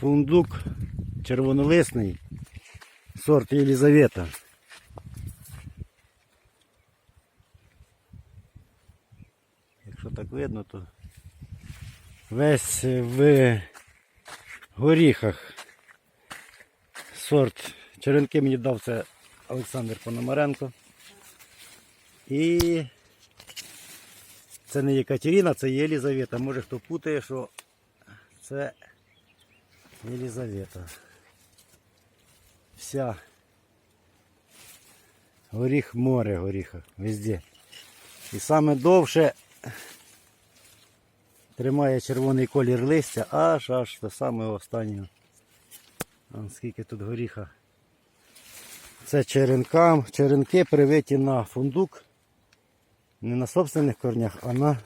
Фундук червонолисний, сорт Єлізавета. Якщо так видно, то весь в горіхах. Сорт черенки мені дав це Олександр Пономаренко. І це не Єкатерина, це Єлізавета. Може хто путає, що це Єлізавета. Вся горіх море горіха. Везде. І саме довше тримає червоний колір листя, аж аж до самого останнього. Вон скільки тут горіха. Це черенкам, черенки привиті на фундук. Не на собственних корнях, а на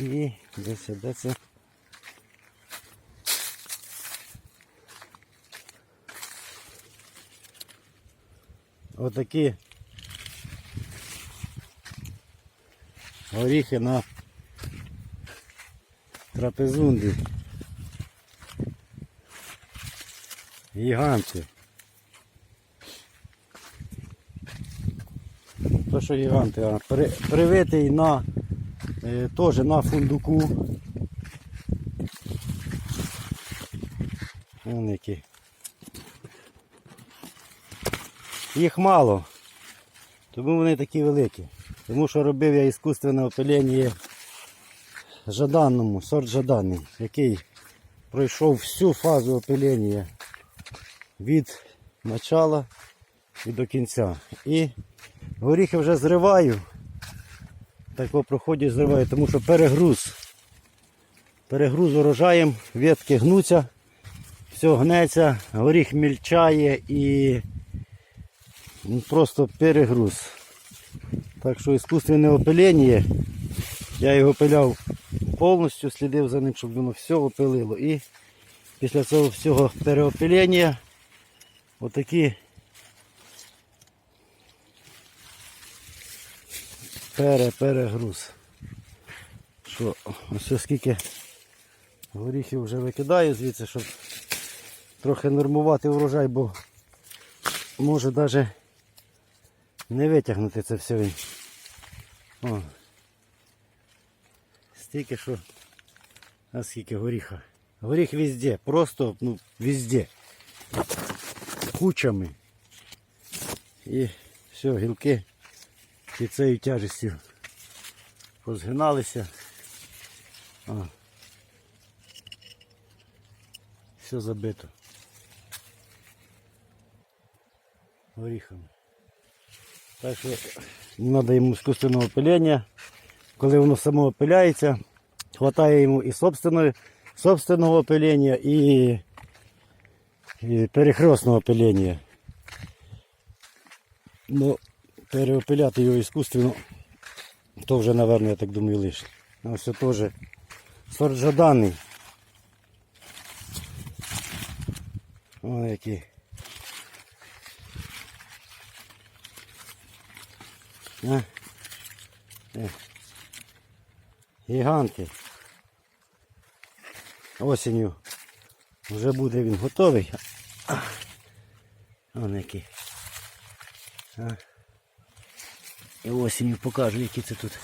І десь де це. Отакі горіхи на трапезунді. Гіганти. То що гіганти, а привитий на теж на фундуку. Вон які. Їх мало. Тому вони такі великі. Тому що робив я іскусственне опилення жаданному, сорт жаданий, який пройшов всю фазу опилення від начала і до кінця. І горіхи вже зриваю. Тако проходять, зриваю, тому що перегруз. Перегруз урожаєм, ветки гнуться, все гнеться, горіх мільчає і ну, просто перегруз. Так що іскусственне опилення, я його пиляв повністю, слідив за ним, щоб воно все опилило. І після цього всього переопилення отакі пере-перегруз. Що ось скільки горіхів вже викидаю звідси, щоб трохи нормувати урожай, бо може навіть не витягнути це все він. О. Стільки що. А скільки горіха. Горіх везде, просто ну, везде. Кучами. І все, гілки під цією тяжестю позгиналися. О. Все забито. Горіхами. Так що треба йому іскусственного опилення. Коли воно само опиляється, хватає йому і собственної, собственного опилення, і, і перехресного опилення. Ну, переопиляти його іскусственно, то вже, напевно, я так думаю, лишнє. Ось теж сорт жаданий. О, який. А? Е. Гіганти. Осінню вже буде він готовий. Вон який. А. І осінню покажу, які це тут.